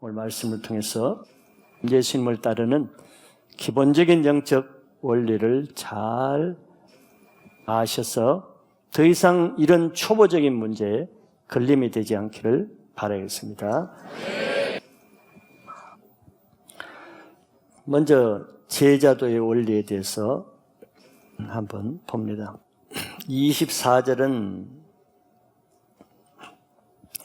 오늘 말씀을 통해서 예수님을 따르는 기본적인 영적 원리를 잘 아셔서 더 이상 이런 초보적인 문제에 걸림이 되지 않기를 바라겠습니다. 먼저 제자도의 원리에 대해서 한번 봅니다. 24절은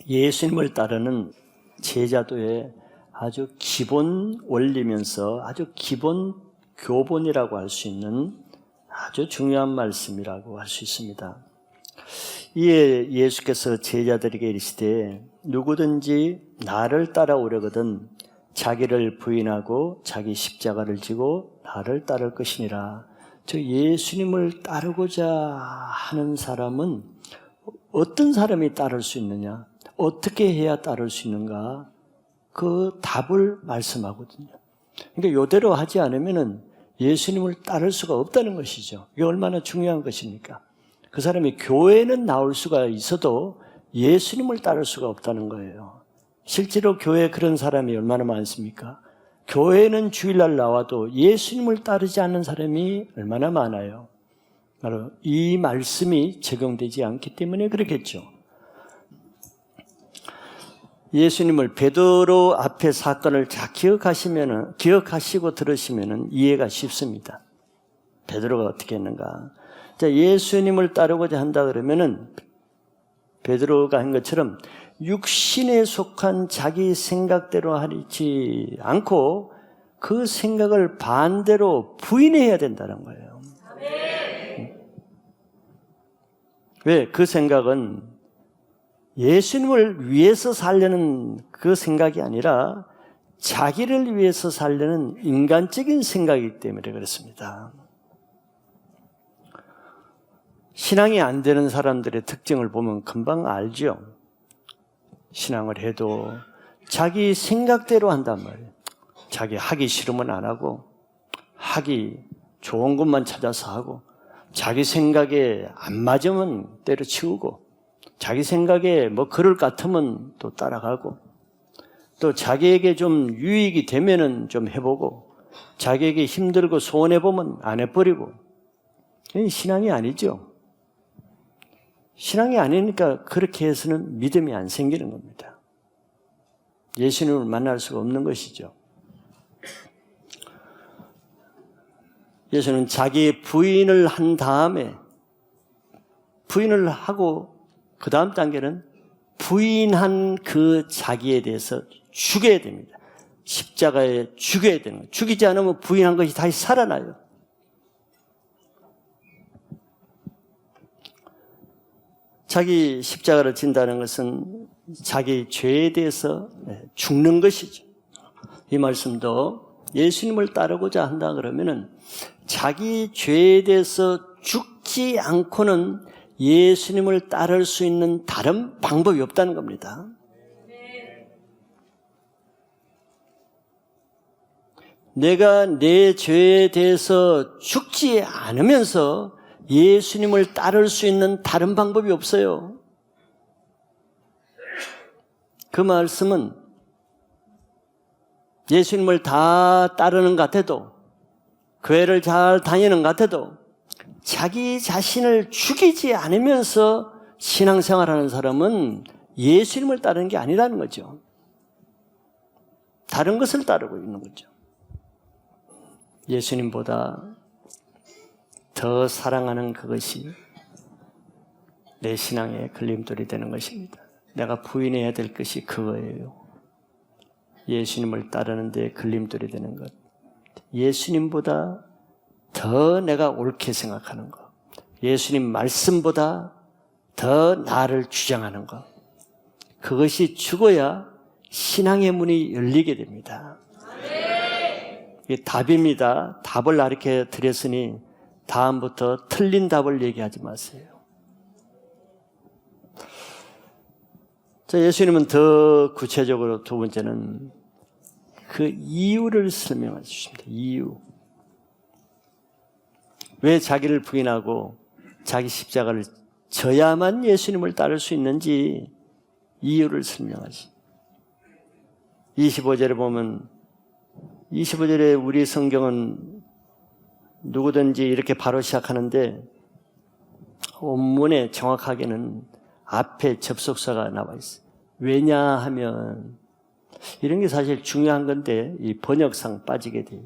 예수님을 따르는 제자도의 아주 기본 원리면서 아주 기본 교본이라고 할 수 있는 아주 중요한 말씀이라고 할 수 있습니다. 이에 예수께서 제자들에게 이르시되 누구든지 나를 따라오려거든 자기를 부인하고 자기 십자가를 지고 나를 따를 것이니라. 저 예수님을 따르고자 하는 사람은 어떤 사람이 따를 수 있느냐? 어떻게 해야 따를 수 있는가? 그 답을 말씀하거든요. 그러니까 이대로 하지 않으면은 예수님을 따를 수가 없다는 것이죠. 이게 얼마나 중요한 것입니까? 그 사람이 교회는 나올 수가 있어도 예수님을 따를 수가 없다는 거예요. 실제로 교회에 그런 사람이 얼마나 많습니까? 교회는 주일날 나와도 예수님을 따르지 않는 사람이 얼마나 많아요. 바로 이 말씀이 적용되지 않기 때문에 그렇겠죠. 예수님을 베드로 앞에 사건을 잘 기억하시면은 기억하시고 들으시면은 이해가 쉽습니다. 베드로가 어떻게 했는가? 자, 예수님을 따르고자 한다 그러면은 베드로가 한 것처럼 육신에 속한 자기 생각대로 하지 않고 그 생각을 반대로 부인해야 된다는 거예요. 왜? 그 생각은 예수님을 위해서 살려는 그 생각이 아니라 자기를 위해서 살려는 인간적인 생각이기 때문에 그렇습니다. 신앙이 안 되는 사람들의 특징을 보면 금방 알죠. 신앙을 해도 자기 생각대로 한단 말이에요. 자기 하기 싫으면 안 하고, 하기 좋은 것만 찾아서 하고, 자기 생각에 안 맞으면 때려치우고, 자기 생각에 뭐 그럴 것 같으면 또 따라가고, 또 자기에게 좀 유익이 되면은 좀 해보고, 자기에게 힘들고 손해보면 안 해버리고, 신앙이 아니죠. 신앙이 아니니까 그렇게 해서는 믿음이 안 생기는 겁니다. 예수님을 만날 수가 없는 것이죠. 예수는 자기 부인을 한 다음에 부인을 하고 그 다음 단계는 부인한 그 자기에 대해서 죽여야 됩니다. 십자가에 죽여야 되는 거예요. 죽이지 않으면 부인한 것이 다시 살아나요. 자기 십자가를 진다는 것은 자기 죄에 대해서 죽는 것이죠. 이 말씀도 예수님을 따르고자 한다 그러면은 자기 죄에 대해서 죽지 않고는 예수님을 따를 수 있는 다른 방법이 없다는 겁니다. 내가 내 죄에 대해서 죽지 않으면서 예수님을 따를 수 있는 다른 방법이 없어요. 그 말씀은 예수님을 다 따르는 것 같아도, 교회를 잘 다니는 것 같아도, 자기 자신을 죽이지 않으면서 신앙생활 하는 사람은 예수님을 따르는 게 아니라는 거죠. 다른 것을 따르고 있는 거죠. 예수님보다 더 사랑하는 그것이 내 신앙의 걸림돌이 되는 것입니다. 내가 부인해야 될 것이 그거예요. 예수님을 따르는데 걸림돌이 되는 것. 예수님보다 더 내가 옳게 생각하는 것. 예수님 말씀보다 더 나를 주장하는 것. 그것이 죽어야 신앙의 문이 열리게 됩니다. 이게 답입니다. 답을 이렇게 드렸으니 다음부터 틀린 답을 얘기하지 마세요. 자, 예수님은 더 구체적으로 두 번째는 그 이유를 설명해 주십니다. 이유. 왜 자기를 부인하고 자기 십자가를 져야만 예수님을 따를 수 있는지 이유를 설명하시. 25절에 보면 25절에 우리 성경은 누구든지 이렇게 바로 시작하는데 원문에 정확하게는 앞에 접속사가 나와 있어요. 왜냐하면 이런 게 사실 중요한 건데 이 번역상 빠지게 돼요.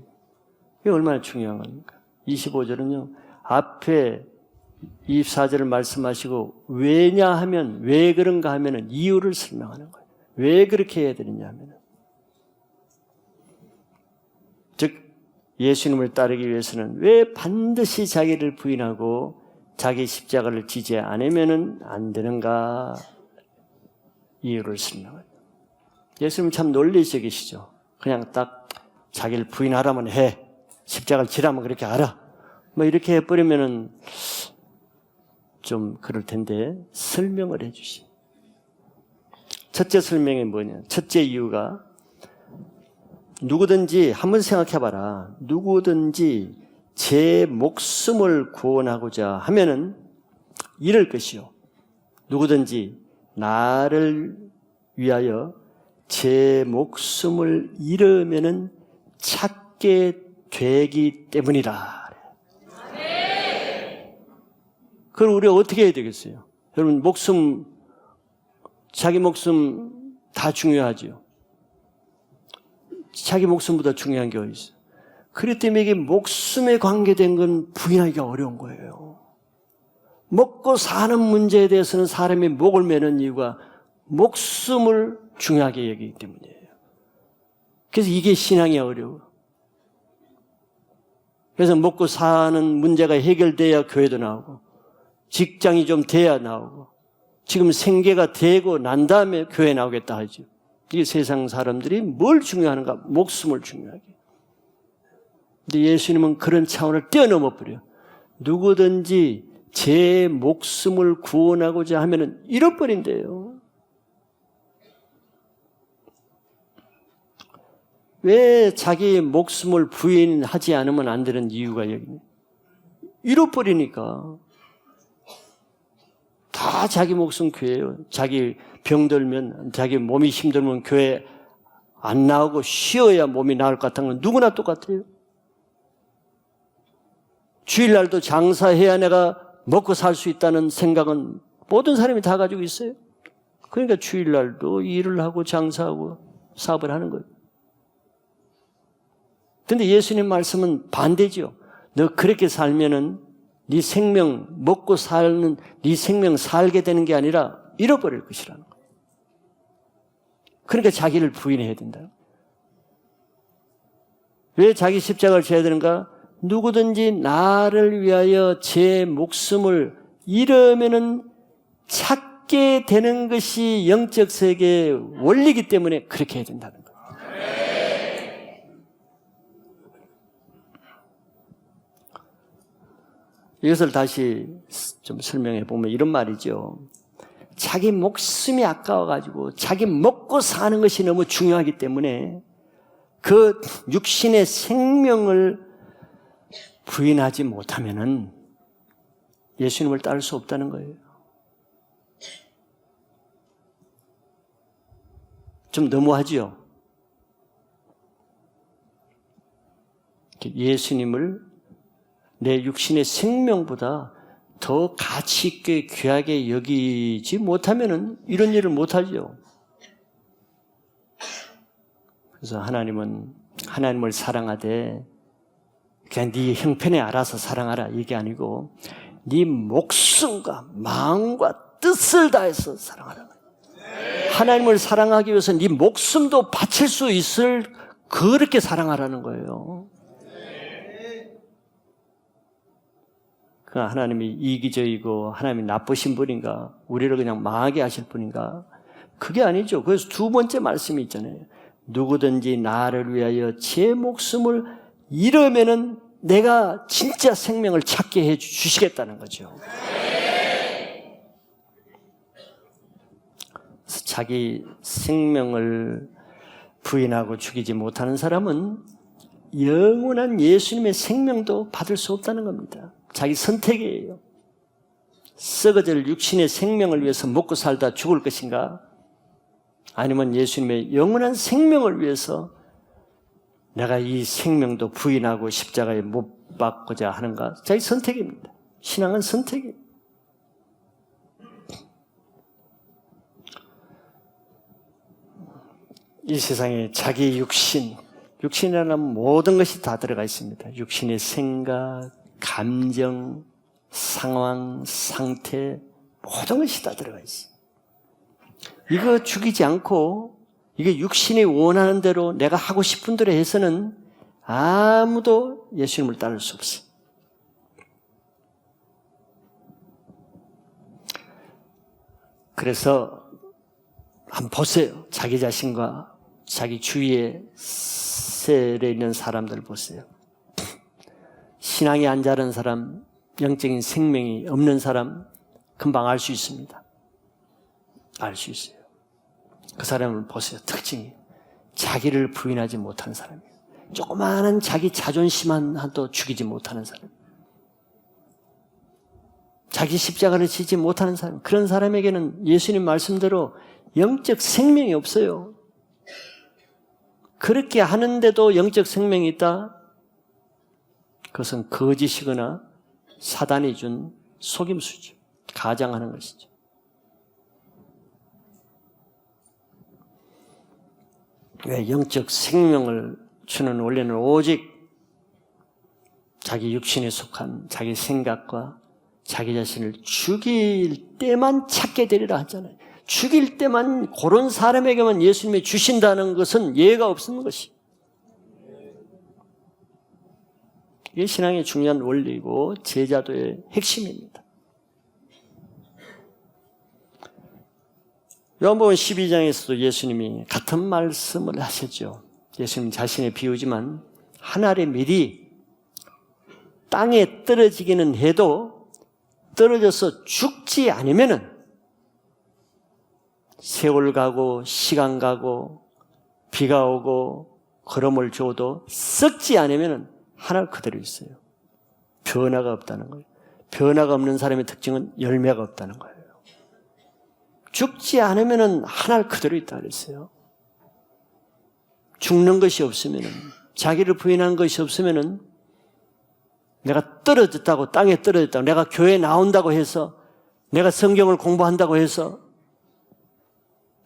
이게 얼마나 중요한 겁니까? 25절은요. 앞에 24절을 말씀하시고 왜냐 하면 왜 그런가 하면은 이유를 설명하는 거예요. 왜 그렇게 해야 되느냐 하면은 즉 예수님을 따르기 위해서는 왜 반드시 자기를 부인하고 자기 십자가를 지지 않으면은 안 되는가 이유를 설명해요. 예수님 참 논리적이시죠. 그냥 딱 자기를 부인하라면 해. 십자가를 지라면 그렇게 알아. 뭐 이렇게 해버리면은 좀 그럴 텐데 설명을 해주시. 첫째 설명이 뭐냐? 첫째 이유가 누구든지 한번 생각해봐라. 누구든지 제 목숨을 구원하고자 하면은 이럴 것이요. 누구든지 나를 위하여 제 목숨을 잃으면은 찾게 되기 때문이라. 그럼 우리가 어떻게 해야 되겠어요? 여러분, 목숨, 자기 목숨 다 중요하죠. 자기 목숨보다 중요한 게 어디 있어요? 그렇기 때문에 이게 목숨에 관계된 건 부인하기가 어려운 거예요. 먹고 사는 문제에 대해서는 사람이 목을 매는 이유가 목숨을 중요하게 여기기 때문이에요. 그래서 이게 신앙이 어려워. 그래서 먹고 사는 문제가 해결돼야 교회도 나오고, 직장이 좀 돼야 나오고, 지금 생계가 되고 난 다음에 교회 나오겠다 하죠. 이 세상 사람들이 뭘 중요하는가? 목숨을 중요하게. 근데 예수님은 그런 차원을 뛰어넘어 버려. 누구든지 제 목숨을 구원하고자 하면은 잃어버린대요. 왜 자기 목숨을 부인하지 않으면 안 되는 이유가 여기 잃어버리니까 다 자기 목숨 교회예요. 자기 병들면 자기 몸이 힘들면 교회 안 나오고 쉬어야 몸이 나을 것 같은 건 누구나 똑같아요. 주일날도 장사해야 내가 먹고 살 수 있다는 생각은 모든 사람이 다 가지고 있어요. 그러니까 주일날도 일을 하고 장사하고 사업을 하는 거예요. 근데 예수님 말씀은 반대죠. 너 그렇게 살면은 네 생명 먹고 사는 네 생명 살게 되는 게 아니라 잃어버릴 것이라는 거예요. 그러니까 자기를 부인해야 된다. 왜 자기 십자가를 져야 되는가? 누구든지 나를 위하여 제 목숨을 잃으면은 찾게 되는 것이 영적 세계의 원리이기 때문에 그렇게 해야 된다는 거예요. 이것을 다시 좀 설명해 보면 이런 말이죠. 자기 목숨이 아까워가지고 자기 먹고 사는 것이 너무 중요하기 때문에 그 육신의 생명을 부인하지 못하면은 예수님을 따를 수 없다는 거예요. 좀 너무하지요? 예수님을 내 육신의 생명보다 더 가치 있게 귀하게 여기지 못하면은 이런 일을 못하죠. 그래서 하나님은 하나님을 사랑하되 그냥 네 형편에 알아서 사랑하라 이게 아니고 네 목숨과 마음과 뜻을 다해서 사랑하라. 하나님을 사랑하기 위해서 네 목숨도 바칠 수 있을 그렇게 사랑하라는 거예요. 그 하나님이 이기적이고 하나님이 나쁘신 분인가? 우리를 그냥 망하게 하실 분인가? 그게 아니죠. 그래서 두 번째 말씀이 있잖아요. 누구든지 나를 위하여 제 목숨을 잃으면은 내가 진짜 생명을 찾게 해 주시겠다는 거죠. 자기 생명을 부인하고 죽이지 못하는 사람은 영원한 예수님의 생명도 받을 수 없다는 겁니다. 자기 선택이에요. 썩어질 육신의 생명을 위해서 먹고 살다 죽을 것인가? 아니면 예수님의 영원한 생명을 위해서 내가 이 생명도 부인하고 십자가에 못 박고자 하는가? 자기 선택입니다. 신앙은 선택입니다. 이 세상에 자기 육신, 육신이라는 모든 것이 다 들어가 있습니다. 육신의 생각, 감정, 상황, 상태, 모든 것이 다 들어가 있어요. 이거 죽이지 않고, 이게 육신이 원하는 대로 내가 하고 싶은 대로 해서는 아무도 예수님을 따를 수 없어요. 그래서 한번 보세요. 자기 자신과 자기 주위에 세례 있는 사람들 보세요. 신앙이 안 자른 사람, 영적인 생명이 없는 사람 금방 알 수 있습니다. 알 수 있어요. 그 사람을 보세요. 특징이 자기를 부인하지 못하는 사람이에요. 조그마한 자기 자존심만 한도 죽이지 못하는 사람. 자기 십자가를 지지 못하는 사람. 그런 사람에게는 예수님 말씀대로 영적 생명이 없어요. 그렇게 하는데도 영적 생명이 있다? 그것은 거짓이거나 사단이 준 속임수죠. 가장하는 것이죠. 왜 영적 생명을 주는 원리는 오직 자기 육신에 속한 자기 생각과 자기 자신을 죽일 때만 찾게 되리라 하잖아요. 죽일 때만 그런 사람에게만 예수님이 주신다는 것은 예가 없는 것이. 이게 신앙의 중요한 원리고 제자도의 핵심입니다. 요한복음 12장에서도 예수님이 같은 말씀을 하셨죠. 예수님 자신의 비유지만 한 알의 밀이 땅에 떨어지기는 해도 떨어져서 죽지 않으면은 세월 가고 시간 가고 비가 오고 걸음을 줘도 썩지 않으면 하나 그대로 있어요. 변화가 없다는 거예요. 변화가 없는 사람의 특징은 열매가 없다는 거예요. 죽지 않으면 하나 그대로 있다 그랬어요. 죽는 것이 없으면 자기를 부인하는 것이 없으면 내가 떨어졌다고 땅에 떨어졌다고 내가 교회 나온다고 해서 내가 성경을 공부한다고 해서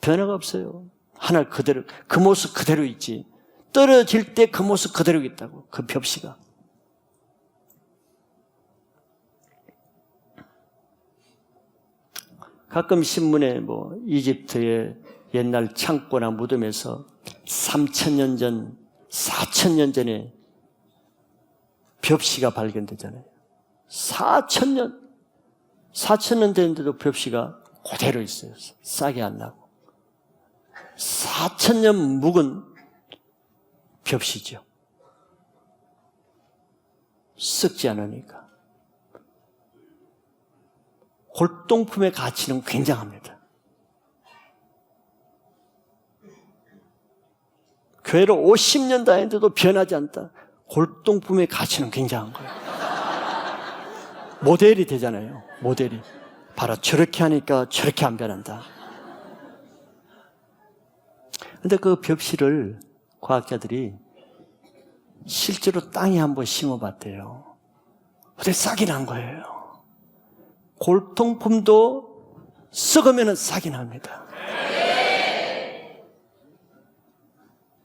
변화가 없어요. 하나 그대로, 그 모습 그대로 있지. 떨어질 때 그 모습 그대로 있다고. 그 벽시가. 가끔 신문에 뭐 이집트의 옛날 창고나 무덤에서 3천년 전, 4천년 전에 벽시가 발견되잖아요. 4천년, 4천년 됐는데도 벽시가 그대로 있어요. 싹이 안 나고. 4천년 묵은 벽시죠. 썩지 않으니까. 골동품의 가치는 굉장합니다. 교회로 50년 다녔는데도 변하지 않다. 골동품의 가치는 굉장한 거예요. 모델이 되잖아요. 모델이. 바로 저렇게 하니까 저렇게 안 변한다. 근데 그 벽시를 과학자들이 실제로 땅에 한번 심어봤대요. 근데 싹이 난 거예요. 골통품도 썩으면 싹이 납니다.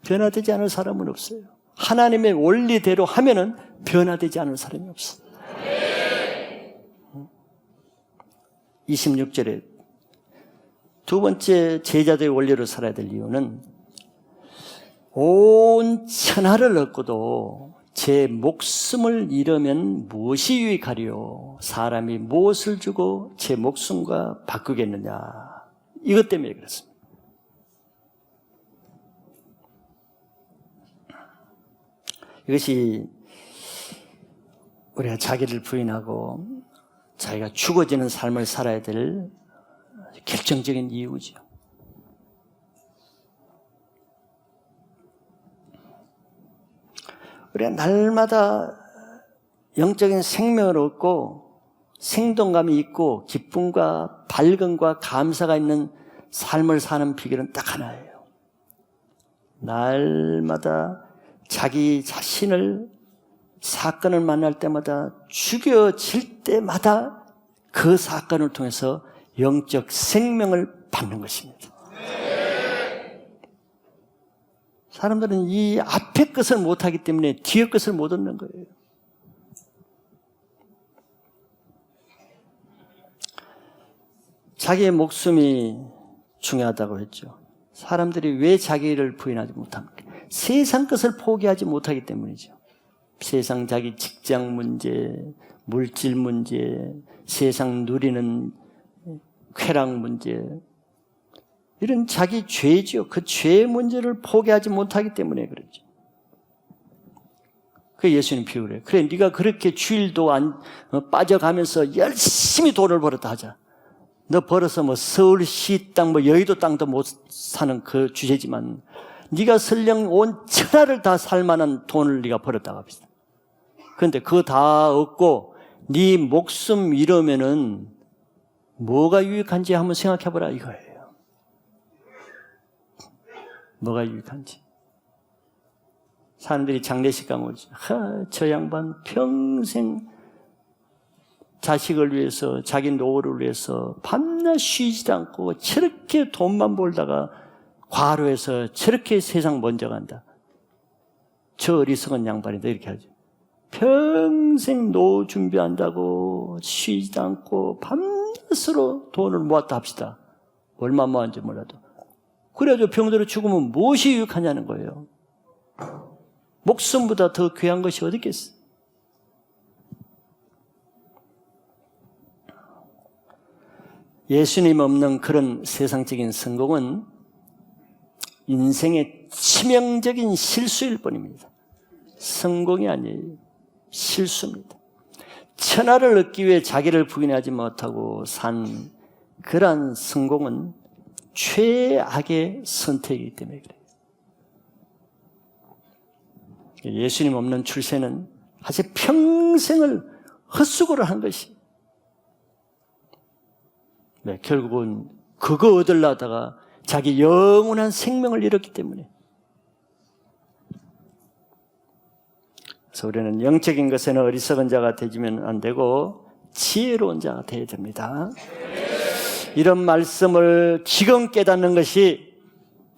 변화되지 않을 사람은 없어요. 하나님의 원리대로 하면은 변화되지 않을 사람이 없어요. 26절에 두 번째 제자들의 원리로 살아야 될 이유는 온 천하를 얻고도 제 목숨을 잃으면 무엇이 유익하리요? 사람이 무엇을 주고 제 목숨과 바꾸겠느냐? 이것 때문에 그렇습니다. 이것이 우리가 자기를 부인하고 자기가 죽어지는 삶을 살아야 될 결정적인 이유죠. 우리가 날마다 영적인 생명을 얻고 생동감이 있고 기쁨과 밝음과 감사가 있는 삶을 사는 비결은 딱 하나예요. 날마다 자기 자신을 사건을 만날 때마다 죽여질 때마다 그 사건을 통해서 영적 생명을 받는 것입니다. 사람들은 이 앞에 것을 못하기 때문에 뒤에 것을 못 얻는 거예요. 자기의 목숨이 중요하다고 했죠. 사람들이 왜 자기를 부인하지 못합니까? 세상 것을 포기하지 못하기 때문이죠. 세상 자기 직장 문제, 물질 문제, 세상 누리는 쾌락 문제, 이런 자기 죄죠. 그 죄의 문제를 포기하지 못하기 때문에 그렇죠. 그 예수님 비유래. 그래, 네가 그렇게 주일도 안 어, 빠져가면서 열심히 돈을 벌었다 하자. 너 벌어서 뭐 서울시 땅, 뭐 여의도 땅도 못 사는 그 주제지만 네가 설령 온 천하를 다 살만한 돈을 네가 벌었다고 합시다. 그런데 그거 다 얻고 네 목숨 잃으면은 뭐가 유익한지 한번 생각해보라 이거예요. 뭐가 유익한지. 사람들이 장례식 가면 오지. 하, 저 양반 평생 자식을 위해서 자기 노후를 위해서 밤낮 쉬지도 않고 저렇게 돈만 벌다가 과로해서 저렇게 세상 먼저 간다. 저 어리석은 양반이다 이렇게 하죠. 평생 노후 준비한다고 쉬지도 않고 밤낮으로 돈을 모았다 합시다. 얼마 모았는지 몰라도. 그래가지고 병들어 죽으면 무엇이 유익하냐는 거예요. 목숨보다 더 귀한 것이 어디 있겠어? 예수님 없는 그런 세상적인 성공은 인생의 치명적인 실수일 뿐입니다. 성공이 아니에요. 실수입니다. 천하를 얻기 위해 자기를 부인하지 못하고 산 그러한 성공은 최악의 선택이기 때문에 그래요. 예수님 없는 출세는 사실 평생을 헛수고를 한 것이. 네, 결국은 그거 얻으려다가 자기 영원한 생명을 잃었기 때문에. 그래서 우리는 영적인 것에는 어리석은 자가 되지면 안 되고 지혜로운 자가 되어야 됩니다. 이런 말씀을 지금 깨닫는 것이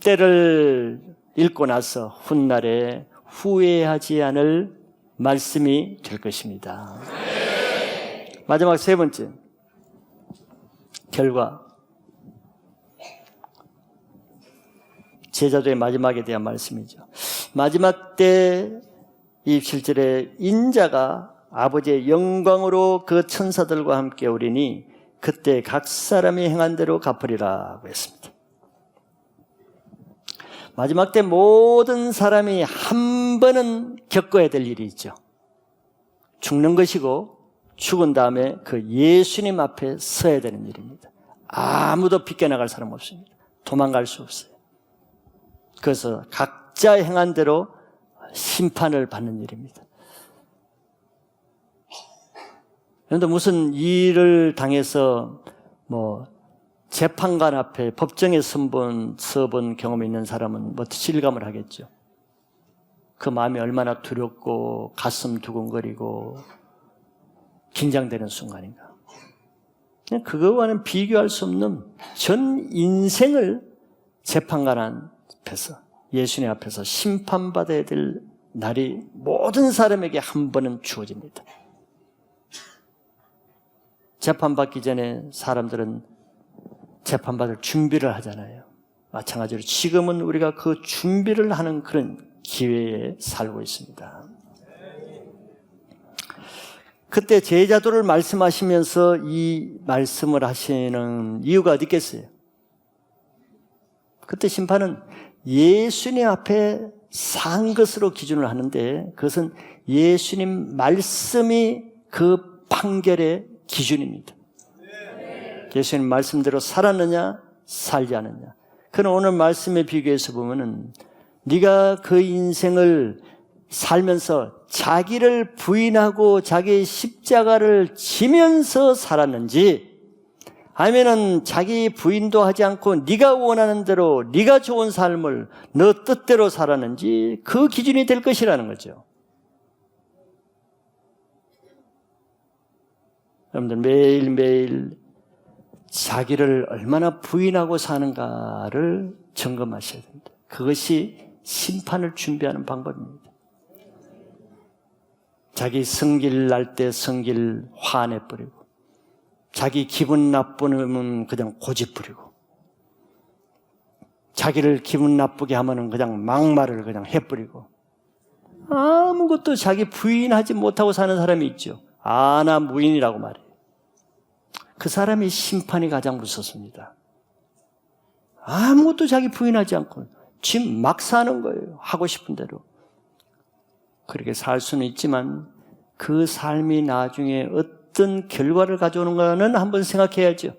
때를 읽고 나서 훗날에 후회하지 않을 말씀이 될 것입니다. 마지막 세 번째. 결과. 제자도의 마지막에 대한 말씀이죠. 마지막 때이 실절에 인자가 아버지의 영광으로 그 천사들과 함께 오리니 그때 각 사람이 행한 대로 갚으리라고 했습니다. 마지막 때 모든 사람이 한 번은 겪어야 될 일이 있죠. 죽는 것이고 죽은 다음에 그 예수님 앞에 서야 되는 일입니다. 아무도 비껴나갈 사람 없습니다. 도망갈 수 없어요. 그래서 각자 행한 대로 심판을 받는 일입니다. 그런데 무슨 일을 당해서 뭐 재판관 앞에 법정에 선본 서본 경험이 있는 사람은 뭐 실감을 하겠죠. 그 마음이 얼마나 두렵고 가슴 두근거리고 긴장되는 순간인가. 그거와는 비교할 수 없는 전 인생을 재판관 앞에서 예수님 앞에서 심판받아야 될 날이 모든 사람에게 한 번은 주어집니다. 재판받기 전에 사람들은 재판받을 준비를 하잖아요. 마찬가지로 지금은 우리가 그 준비를 하는 그런 기회에 살고 있습니다. 그때 제자도를 말씀하시면서 이 말씀을 하시는 이유가 어디 있겠어요? 그때 심판은 예수님 앞에 산 것으로 기준을 하는데 그것은 예수님 말씀이 그 판결의 기준입니다. 예수님 말씀대로 살았느냐 살지 않느냐. 그는 오늘 말씀에 비교해서 보면은 네가 그 인생을 살면서 자기를 부인하고 자기의 십자가를 지면서 살았는지 아니면은 자기 부인도 하지 않고 네가 원하는 대로 네가 좋은 삶을 너 뜻대로 살았는지 그 기준이 될 것이라는 거죠. 여러분들 매일매일 자기를 얼마나 부인하고 사는가를 점검하셔야 됩니다. 그것이 심판을 준비하는 방법입니다. 자기 성질 날 때 성질 화내버리고 자기 기분 나쁘면 그냥 고집 부리고 자기를 기분 나쁘게 하면은 그냥 막말을 그냥 해버리고 아무것도 자기 부인하지 못하고 사는 사람이 있죠. 아나 무인이라고 말해요. 그 사람이 심판이 가장 무섭습니다. 아무것도 자기 부인하지 않고 지금 막 사는 거예요. 하고 싶은 대로. 그렇게 살 수는 있지만 그 삶이 나중에 어떤 결과를 가져오는가는 한번 생각해야죠.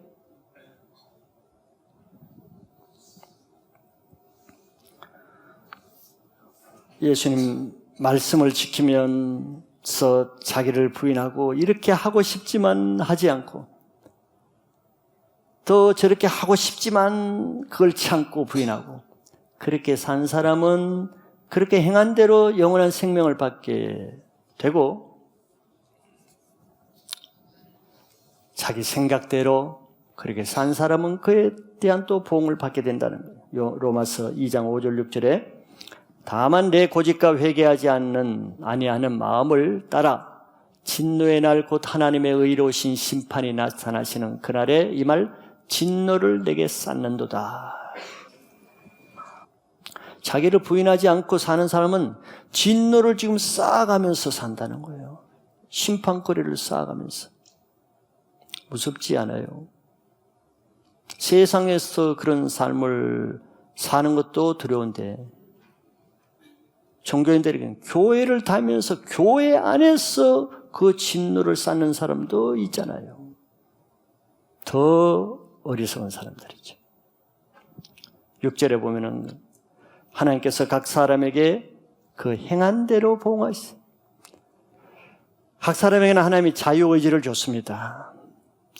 예수님 말씀을 지키면 서 자기를 부인하고 이렇게 하고 싶지만 하지 않고 또 저렇게 하고 싶지만 그걸 참고 부인하고 그렇게 산 사람은 그렇게 행한 대로 영원한 생명을 받게 되고 자기 생각대로 그렇게 산 사람은 그에 대한 또 보응을 받게 된다는 거예요. 로마서 2장 5절 6절에 다만 내 고집과 회개하지 않는 아니하는 마음을 따라 진노의 날 곧 하나님의 의로우신 심판이 나타나시는 그날에 이 말 진노를 내게 쌓는도다. 자기를 부인하지 않고 사는 사람은 진노를 지금 쌓아가면서 산다는 거예요. 심판거리를 쌓아가면서. 무섭지 않아요. 세상에서 그런 삶을 사는 것도 두려운데, 종교인들에게는 교회를 다니면서 교회 안에서 그 진노를 쌓는 사람도 있잖아요. 더 어리석은 사람들이죠. 6절에 보면은 하나님께서 각 사람에게 그 행한 대로 보응하시오. 각 사람에게는 하나님이 자유의지를 줬습니다.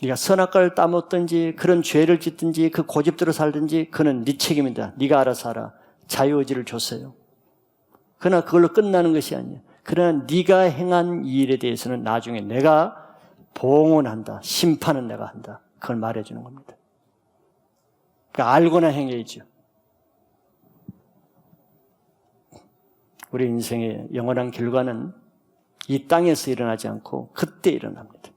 네가 선악과를 따먹든지 그런 죄를 짓든지 그 고집대로 살든지 그는 네 책임이다. 네가 알아서 하라. 자유의지를 줬어요. 그러나 그걸로 끝나는 것이 아니야. 그러나 네가 행한 이 일에 대해서는 나중에 내가 봉헌한다. 심판은 내가 한다. 그걸 말해주는 겁니다. 그러니까 알고나 행해야죠. 우리 인생의 영원한 결과는 이 땅에서 일어나지 않고 그때 일어납니다.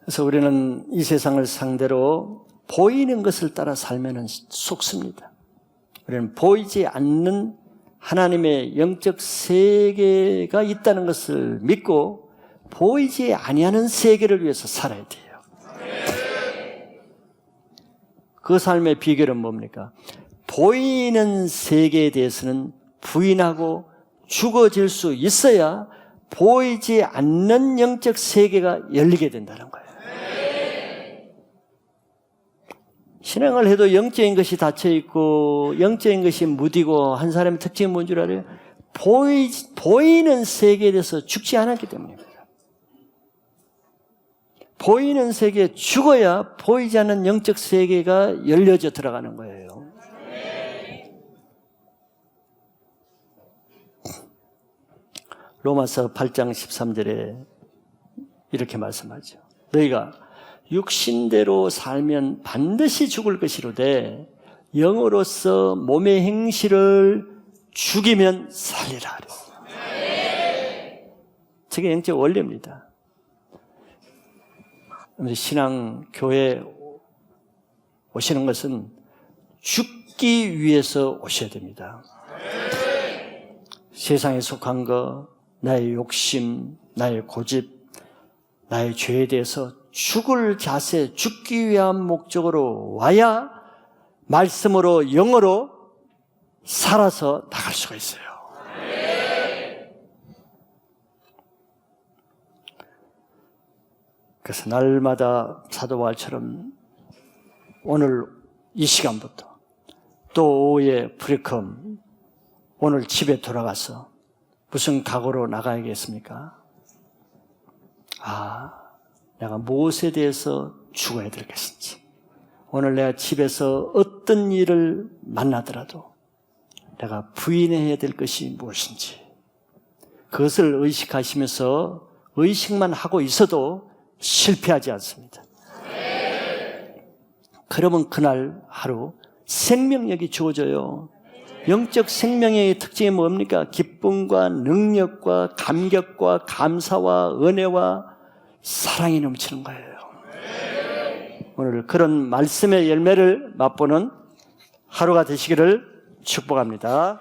그래서 우리는 이 세상을 상대로 보이는 것을 따라 살면 속습니다. 우리는 보이지 않는 하나님의 영적 세계가 있다는 것을 믿고 보이지 아니하는 세계를 위해서 살아야 돼요. 그 삶의 비결은 뭡니까? 보이는 세계에 대해서는 부인하고 죽어질 수 있어야 보이지 않는 영적 세계가 열리게 된다는 거예요. 신앙을 해도 영적인 것이 닫혀 있고 영적인 것이 무디고 한 사람의 특징이 뭔 줄 알아요? 보이, 보이는 세계에 대해서 죽지 않았기 때문입니다. 보이는 세계에 죽어야 보이지 않는 영적 세계가 열려져 들어가는 거예요. 로마서 8장 13절에 이렇게 말씀하죠. 너희가 육신대로 살면 반드시 죽을 것이로되 영으로서 몸의 행실을 죽이면 살리라 그랬어요. 저게 영적 원리입니다. 신앙 교회 오시는 것은 죽기 위해서 오셔야 됩니다. 세상에 속한 거, 나의 욕심, 나의 고집, 나의 죄에 대해서 죽을 자세, 죽기 위한 목적으로 와야 말씀으로 영어로 살아서 나갈 수가 있어요. 그래서 날마다 사도 바울처럼 오늘 이 시간부터 또 오후에 브리컴 오늘 집에 돌아가서 무슨 각오로 나가야겠습니까? 아, 내가 무엇에 대해서 죽어야 될 것인지, 오늘 내가 집에서 어떤 일을 만나더라도 내가 부인해야 될 것이 무엇인지, 그것을 의식하시면서 의식만 하고 있어도 실패하지 않습니다. 그러면 그날 하루 생명력이 주어져요. 영적 생명의 특징이 뭡니까? 기쁨과 능력과 감격과 감사와 은혜와 사랑이 넘치는 거예요. 오늘 그런 말씀의 열매를 맛보는 하루가 되시기를 축복합니다.